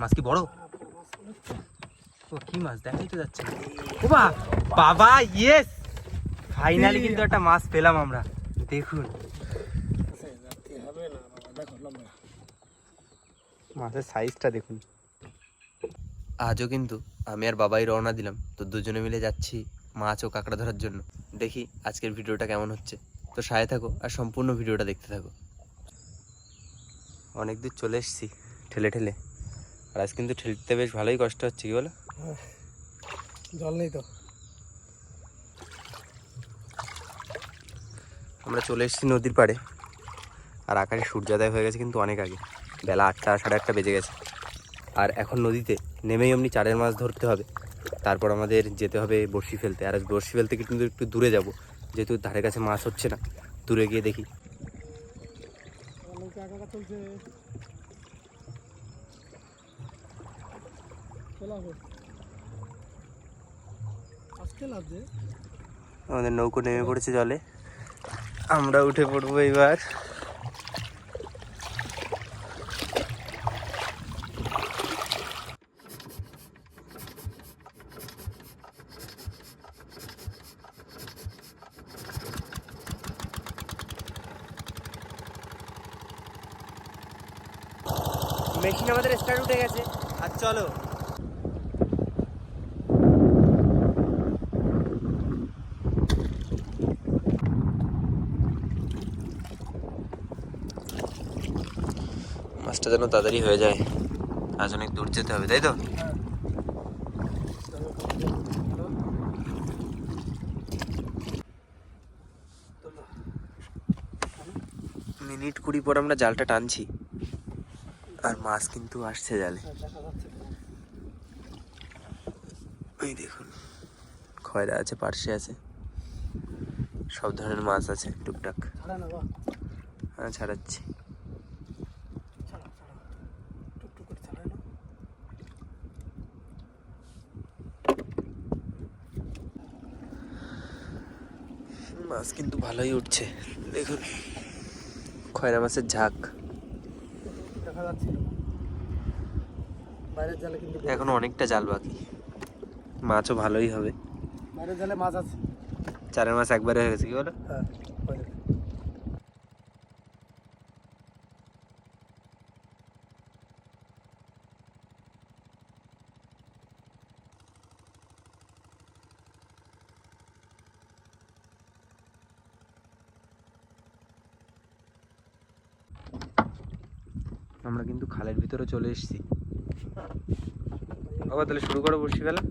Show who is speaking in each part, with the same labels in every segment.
Speaker 1: মাছ কি বড়? কি মাছ? দেখাই তো যাচ্ছে। ও বাবা ইয়েস ফাইনালি কিন্তু একটা মাছ পেলাম আমরা। দেখুন। মাছের সাইজটা দেখুন। আজও কিন্তু আমি আর বাবাই রওনা দিলাম। তো দুজনে মিলে যাচ্ছি মাছ ও কাঁকড়া ধরার জন্য। দেখি আজকের ভিডিওটা কেমন হচ্ছে। তো সাথে থাকো আর সম্পূর্ণ ভিডিওটা দেখতে থাকো। অনেক দূর চলে এসেছি, ঠেলে ঠেলে। আর আজ কিন্তু ঠেলতে বেশ ভালোই কষ্ট হচ্ছে কি বলো?
Speaker 2: জল নেই তো।
Speaker 1: আমরা চলে এসেছি নদীর পাড়ে। আর আকাশে সূর্যোদয় হয়ে গেছে কিন্তু অনেক আগে। বেলা আটটা সাড়ে আটটা বেজে গেছে। আর এখন নদীতে নেমেই এমনি চারের মাছ ধরতে হবে। তারপর আমাদের যেতে হবে বড়শি ফেলতে। আর আজ বড়শি ফেলতে কিন্তু একটু দূরে যাব। যেহেতু ধারে কাছে মাছ হচ্ছে না দূরে গিয়ে দেখি। আমাদের নৌকো নেমে পড়েছে জলে। আমরা উঠে পড়ব এবার মেশিন আমাদের স্টার্ট উঠে গেছে। আর চলো। মাছটা যেন তাড়াতাড়ি হয়ে যায়। আজ অনেক দূর যেতে হবে তাই তো? মিনিট কুড়ি পর আমরা জালটা টানছি। আর মাছ কিন্তু আসছে জালে। ওই দেখুন খয়রা আছে পার্শে আছে। সব ধরনের মাছ আছে টুকটাক। হ্যাঁ ছাড়াচ্ছি
Speaker 2: ছাড়া ছাড়া টুকটুক করে ছাড়াই না
Speaker 1: মাছ কিন্তু ভালোই উঠছে। দেখুন খয়রা মাছের ঝাঁক। এখন অনেকটা জাল বাকি। মাছও ভালোই হবে।
Speaker 2: বাইরের জালে মাছ আছে।
Speaker 1: চারের মাছ একবারে হয়ে গেছে কি বলো
Speaker 2: হ্যাঁ হয়ে যাবে।
Speaker 1: আমরা কিন্তু খালের ভিতরে চলে এসেছি। বাবা, তাহলে শুরু করো বসি
Speaker 2: বাবা।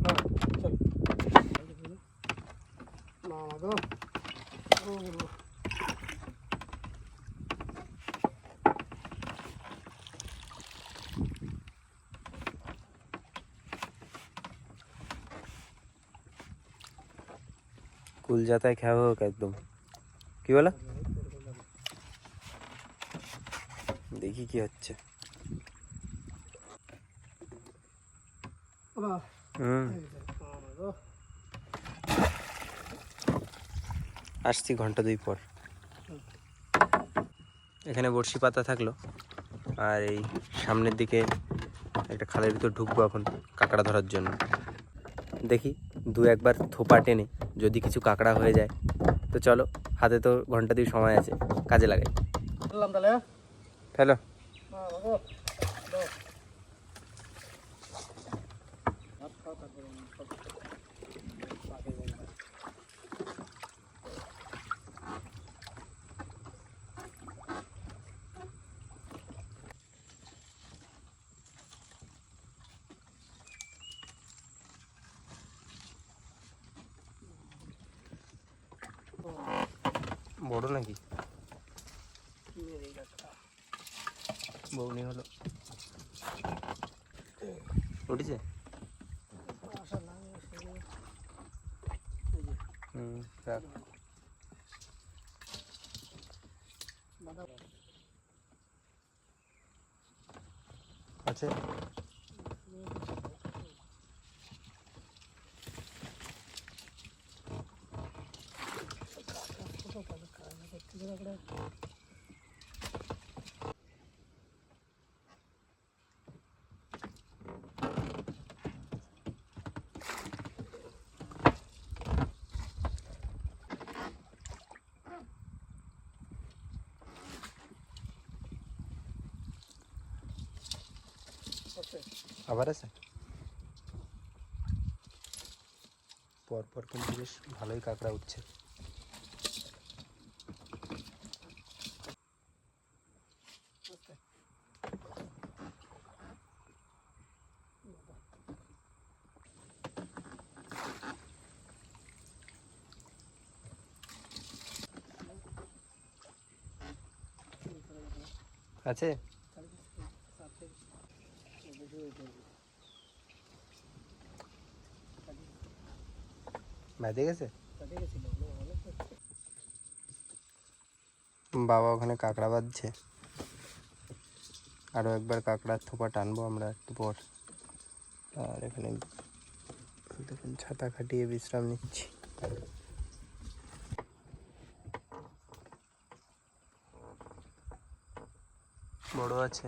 Speaker 1: কুল যাতায় হোক একদম। কি বলো? দেখি কি হচ্ছে। আসছি ঘণ্টা দুই পর। এখানে বড়শি পাতা থাকল। আর এই সামনের দিকে একটা খালের ভিতর ঢুকবো এখন কাঁকড়া ধরার জন্য। দেখি দু একবার থোপা টেনে যদি কিছু কাঁকড়া হয়ে যায়। তো চলো হাতে তো ঘণ্টা দুই সময় আছে কাজে লাগাই।
Speaker 2: বললাম তাহলে হ্যাঁ?
Speaker 1: ফেলো
Speaker 2: বাবা গো, দাও। ভাত খাও তারপরে আমি সব পাকে যাই না।
Speaker 1: বড় নাকি বৌনি হলো। উঠেছে। হুম রাখ। আছে
Speaker 2: কাজ খায় না, করতে গেলে একটা আছে
Speaker 1: আবার আছে? পরপর কিন্তু বেশ ভালোই কাঁকড়া উঠছে। আছে? বেঁধে গেছে বাবা ওখানে কাঁকড়া বাঁধছে আরও একবার কাঁকড়ার থোপা টানবো আমরা একটু পর আর এখানে দেখুন ছাতা খাটিয়ে বিশ্রাম নিচ্ছি বড় আছে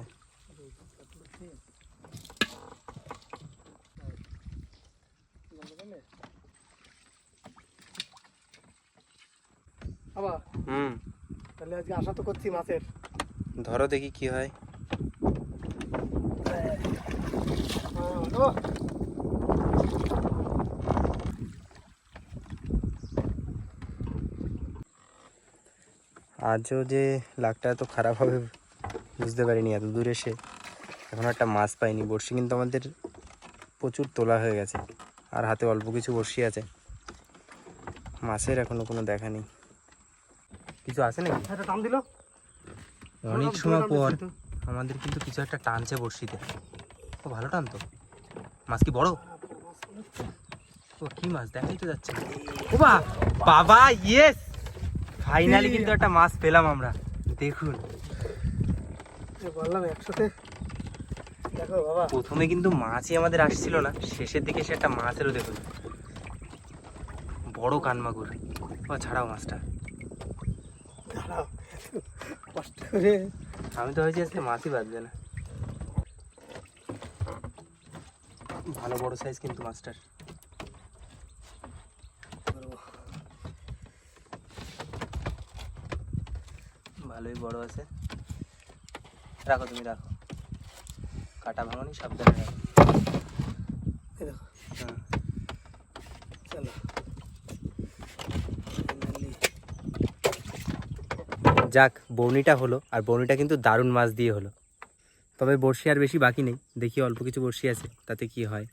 Speaker 2: আবার
Speaker 1: হুম
Speaker 2: তাহলে আজকে আশা তো করছি মাছের।
Speaker 1: ধরো দেখি কি হয়। আজও যে লাকটা এত খারাপ হবে, বুঝতে পারিনি এত দূর এসে এখন একটা মাছ পাইনি। বড়শি কিন্তু আমাদের প্রচুর তোলা হয়ে গেছে। আর হাতে অল্প কিছু বড়শি আছে। মাছের এখনও কোনো দেখা নেই। কিছু আছে নাকি?
Speaker 2: একটা টান দিল।
Speaker 1: অনেক সময় পর আমাদের কিন্তু কিছু একটা টানছে বড়শিতে। ও ভালো টানতো মাছ কি বড়? ও কি মাছ? দেখাই তো যাচ্ছে না। ও বা বাবা ইয়েস ফাইনালি কিন্তু একটা মাছ পেলাম আমরা। দেখুন।
Speaker 2: বললাম একসাথে। দেখো
Speaker 1: প্রথমে কিন্তু মাছই আমাদের আসছিল না। শেষের দিকে সে একটা মাছেরও দেখুন। বড় কানমাগুর। ও ছাড়াও মাছটা।
Speaker 2: কষ্ট করে
Speaker 1: আমি তো হয়েছি আজকে মাছই বাঁধবে না। ভালো বড় সাইজ কিন্তু মাছটার। ভালোই বড় আছে। রাখো তুমি, রাখো। কাটা ভাঙনি, সাবধানে রাখো
Speaker 2: এই দেখো
Speaker 1: হ্যাঁ।
Speaker 2: চলো Finally,
Speaker 1: যাক বৌনিটা হলো আর বৌনিটা কিন্তু দারুণ মাছ দিয়ে হলো। তবে বড়শি আর বেশি বাকি নেই দেখি অল্প কিছু বড়শি আছে তাতে কি হয়?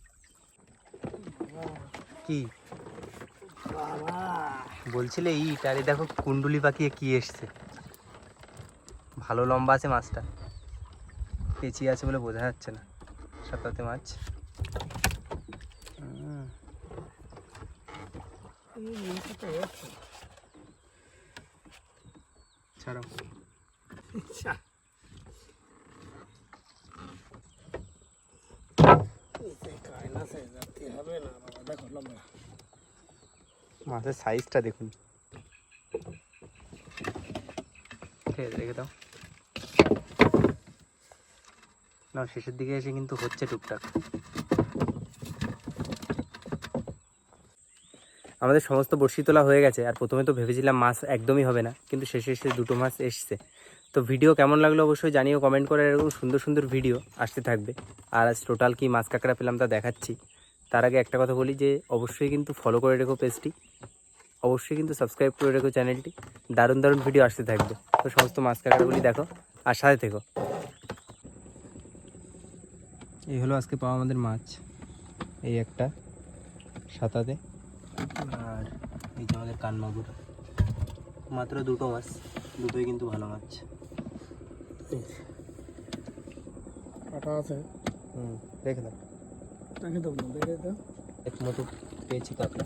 Speaker 1: কি? বলছিলে ইট আরে দেখো কুন্ডুলি পাকিয়ে কি এসছে। ভালো লম্বা আছে মাছটা। পেঁচিয়ে আছে বলে বোঝা যাচ্ছে না সাঁতাতে মাছ। হুম,
Speaker 2: এই জিনিসটা তো হচ্ছে।
Speaker 1: ছাড়াও
Speaker 2: আচ্ছা। এতে কায়না সাইজ রাখতে হবে না বাবা দেখো লম্বা
Speaker 1: মাছের সাইজটা দেখুন। ঠিক রেখে দাও। না শেষের দিকে এসে কিন্তু হচ্ছে টুকটাক। আমাদের সমস্ত বড়শি তোলা হয়ে গেছে। আর প্রথমে তো ভেবেছিলাম মাছ একদমই হবে না, কিন্তু শেষে এসে দুটো মাছ এসছে। তো ভিডিও কেমন লাগল অবশ্যই জানিও কমেন্ট করে এরকম সুন্দর সুন্দর ভিডিও আসতে থাকবে। আর আজ টোটাল কি মাছ কাঁকড়া পেলাম তা দেখাচ্ছি। তার আগে একটা কথা বলি যে, অবশ্যই কিন্তু ফলো করে রেখো পেজটি অবশ্যই কিন্তু সাবস্ক্রাইব করে রেখো চ্যানেলটি দারুণ দারুণ ভিডিও আসতে থাকবে। তো সমস্ত মাছ কাঁকড়াগুলি দেখো আর সাথে থেকো। এই হলো আজকে পাওয়া আমাদের মাছ। এই একটা সাতাতে। আর এই যে আমাদের কানমাগুর। মাত্র দুটো মাছ দুটোই কিন্তু ভালো মাছ।
Speaker 2: কাটা আছে।
Speaker 1: হুম রেখে দাও
Speaker 2: দেবো না দেখে দাও
Speaker 1: এক মতো পেয়েছি কাঁকড়া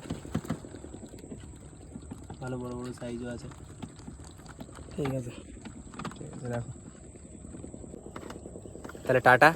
Speaker 1: ভালো বড় বড় সাইজও আছে।
Speaker 2: ঠিক আছে।
Speaker 1: ঠিক আছে রাখো। তাহলে টাটা।